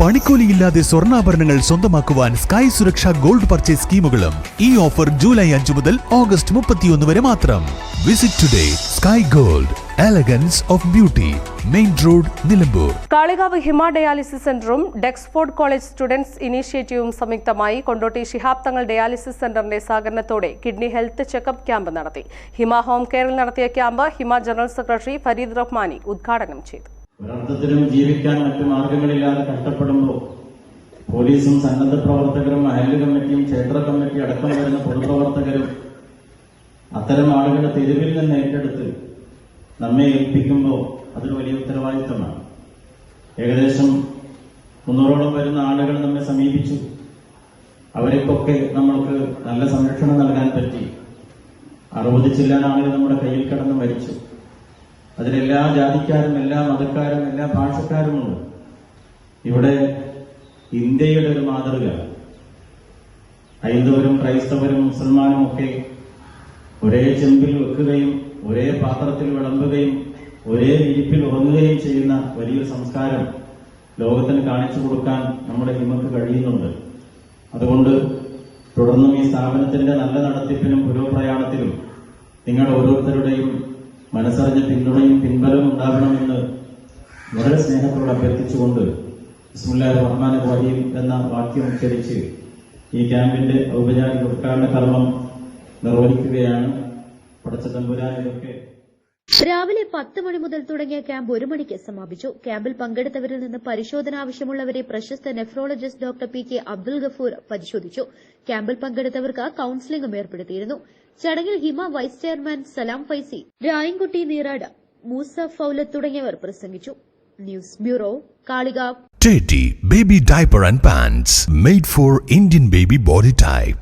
പണിക്കൂലിയില്ലാതെ സ്വർണാഭരണങ്ങൾ സ്വന്തമാക്കുവാൻ sky Suraksha gold purchase സ്കീമുകളും ഈ ഓഫർ ജൂലൈ അഞ്ചു മുതൽ ഓഗസ്റ്റ് മുപ്പത്തിയൊന്ന് വരെ മാത്രം. Visit today Sky Gold Elegance of Beauty main road Nilambur. Kalikavu Hima dialysis സെന്ററും ഡെക്സ്ഫോർഡ് കോളേജ് സ്റ്റുഡൻസ് ഇനീഷ്യേറ്റീവും സംയുക്തമായി കൊണ്ടോട്ടി ശിഹാബ് തങ്ങൾ ഡയാലിസിസ് സെന്ററിന്റെ സഹകരണത്തോടെ കിഡ്നി ഹെൽത്ത് ചെക്കപ്പ് ക്യാമ്പ് നടത്തി. ഹിമ ഹോം കെയറിൽ നടത്തിയ camp Hima general secretary Fareed Rahmani ഉദ്ഘാടനം ചെയ്തു. ഒരർത്ഥത്തിലും ജീവിക്കാൻ മറ്റു മാർഗങ്ങളില്ലാതെ കഷ്ടപ്പെടുമ്പോൾ പോലീസും സന്നദ്ധ പ്രവർത്തകരും അയൽ കമ്മിറ്റിയും ക്ഷേത്ര കമ്മിറ്റി അടക്കം വരുന്ന പൊതുപ്രവർത്തകരും അത്തരം ആളുകളെ തെരുവിൽ നിന്ന് ഏറ്റെടുത്ത് നമ്മെ ഏൽപ്പിക്കുമ്പോൾ അതൊരു വലിയ ഉത്തരവാദിത്തമാണ്. ഏകദേശം മുന്നൂറോളം വരുന്ന ആളുകൾ നമ്മെ സമീപിച്ചു. അവർക്കൊക്കെ നമ്മൾക്ക് നല്ല സംരക്ഷണം നൽകാൻ പറ്റി. അറുപത് ചില്ലാൻ ആളുകൾ നമ്മുടെ കയ്യിൽ കിടന്ന് മരിച്ചു. അതിലെല്ലാ ജാതിക്കാരും എല്ലാ മതക്കാരും എല്ലാ ഭാഷക്കാരുമുണ്ട് ഇവിടെ ഇന്ത്യയുടെ ഒരു മാതൃക. ഹൈന്ദവരും ക്രൈസ്തവരും മുസൽമാനും ഒക്കെ ഒരേ ചെമ്പിൽ വെക്കുകയും ഒരേ പാത്രത്തിൽ വിളമ്പുകയും ഒരേ ഇരിപ്പിൽ ഉറങ്ങുകയും ചെയ്യുന്ന വലിയൊരു സംസ്കാരം ലോകത്തിന് കാണിച്ചു കൊടുക്കാൻ നമ്മുടെ ഹിമക്ക് കഴിയുന്നുണ്ട്. അതുകൊണ്ട് തുടർന്നും ഈ സ്ഥാപനത്തിന്റെ നല്ല നടത്തിപ്പിനും പുരോപ്രയാണത്തിലും നിങ്ങൾ ഓരോരുത്തരുടെയും മനസ്സറിഞ്ഞ പിന്തുണയും പിൻബലവും ഉണ്ടാകണമെന്ന് വളരെ സ്നേഹത്തോട് അഭ്യർത്ഥിച്ചുകൊണ്ട് ബിസ്മുല്ലാ റഹ്മാൻ റഹീം എന്ന വാക്യം ഉച്ചരിച്ച് ഈ ക്യാമ്പിന്റെ ഔപചാരിക ഉദ്ഘാടന കർമ്മം നിർവഹിക്കുകയാണ് പടച്ച തമ്പുരാനിലൊക്കെ രാവിലെ പത്ത് മണി മുതൽ തുടങ്ങിയ ക്യാമ്പ് ഒരു മണിക്ക് സമാപിച്ചു. ക്യാമ്പിൽ പങ്കെടുത്തവരിൽ നിന്ന് പരിശോധന ആവശ്യമുള്ളവരെ പ്രശസ്ത nephrologist doctor P K Abdul Gafoor പരിശോധിച്ചു. ക്യാമ്പിൽ പങ്കെടുത്തവർക്ക് കൌൺസിലിംഗും ഏർപ്പെടുത്തിയിരുന്നു. ചടങ്ങിൽ ഹിമ വൈസ് ചെയർമാൻ സലാം ഫൈസി രായൻകുട്ടി നീറാട് മൂസ ഫൌലത്ത് തുടങ്ങിയവർ പ്രസംഗിച്ചു news bureau Kalikavu Teddy Baby Diaper and Pants made for Indian baby body type.